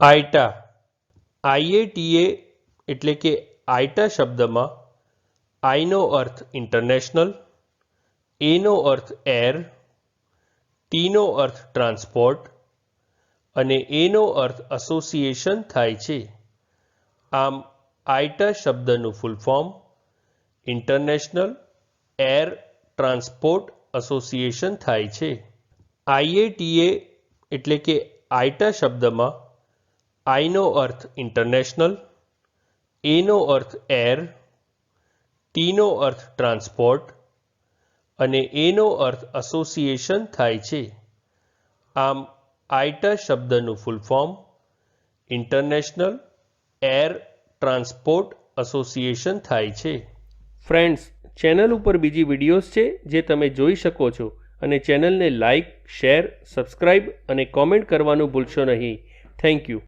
આઇટા આઈએટીએ એટલે કે આઇટા શબ્દમાં આઈનો અર્થ ઇન્ટરનેશનલ એનો અર્થ એર ટીનો અર્થ ટ્રાન્સપોર્ટ અને એનો અર્થ એસોસિએશન થાય છે. આમ આઇટા શબ્દનું full form international air transport association થાય છે. આઈએટીએ એટલે કે આઇટા શબ્દમાં આઈનો અર્થ ઇન્ટરનેશનલ એનો અર્થ એર ટીનો અર્થ ટ્રાન્સપોર્ટ અને એનો અર્થ એસોસિએશન થાય છે. આમ આઇટા શબ્દનું full form international air transport association થાય છે. ફ્રેન્ડ્સ ચેનલ ઉપર બીજી વિડીયોઝ છે જે તમે જોઈ શકો છો અને ચેનલને લાઇક શેર સબસ્ક્રાઇબ અને કોમેન્ટ કરવાનું ભૂલશો નહીં. Thank you